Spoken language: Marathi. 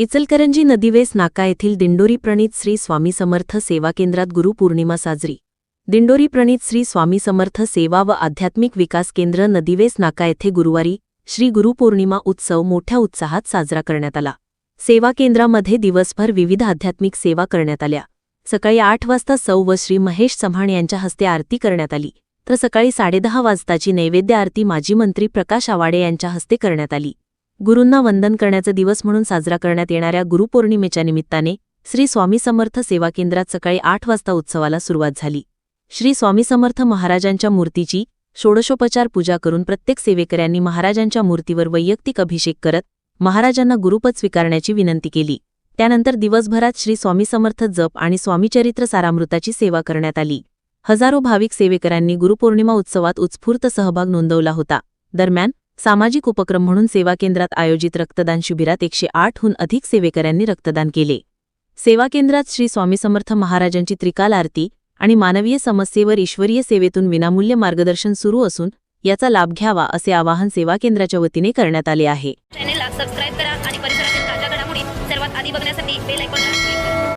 इचलकरंजी नदीवेस नाका येथील दिंडोरी प्रणीत श्री स्वामी समर्थ सेवा केंद्रात गुरुपौर्णिमा साजरी. दिंडोरी प्रणीत श्री स्वामी समर्थ सेवा व आध्यात्मिक विकास केंद्र नदीवेस नाका येथे गुरुवारी श्री गुरुपौर्णिमा उत्सव मोठ्या उत्साहात साजरा करण्यात आला. सेवा केंद्रामध्ये दिवसभर विविध आध्यात्मिक सेवा करण्यात आल्या. सकाळी आठ वाजता सौ व श्री महेश चव्हाण यांच्या हस्ते आरती करण्यात आली. तर सकाळी साडेदहा वाजताची नैवेद्य आरती माजी मंत्री प्रकाश आवाडे यांच्या हस्ते करण्यात आली. गुरूंना वंदन करण्याचा दिवस म्हणून साजरा करण्यात येणाऱ्या गुरुपौर्णिमेच्या निमित्ताने श्री स्वामी समर्थ सेवा केंद्रात सकाळी आठ वाजता उत्सवाला सुरुवात झाली. श्री स्वामी समर्थ महाराजांच्या मूर्तीची षोडशोपचार पूजा करून प्रत्येक सेवेकऱ्यांनी महाराजांच्या मूर्तीवर वैयक्तिक अभिषेक करत महाराजांना गुरुपद स्वीकारण्याची विनंती केली. त्यानंतर दिवसभरात श्री स्वामी समर्थ जप आणि स्वामीचरित्र सारामृताची सेवा करण्यात आली. हजारो भाविक सेवेकरांनी गुरुपौर्णिमा उत्सवात उत्स्फूर्त सहभाग नोंदवला होता. दरम्यान सामाजिक उपक्रम म्हणून सेवा केंद्रात आयोजित रक्तदान शिबिरात एकशे आठहून अधिक सेवेकऱ्यांनी रक्तदान केले. सेवा केंद्रात श्री स्वामी समर्थ महाराजांची त्रिकाल आरती आणि मानवीय समस्येवर ईश्वरीय सेवेतून विनामूल्य मार्गदर्शन सुरू असून याचा लाभ घ्यावा असे आवाहन सेवा केंद्राच्या वतीने करण्यात आले आहे. चॅनेलला सबस्क्राईब करा आणि परिसरातील ताज्या घडामोडी सर्वात आधी बघण्यासाठी बेल आयकॉन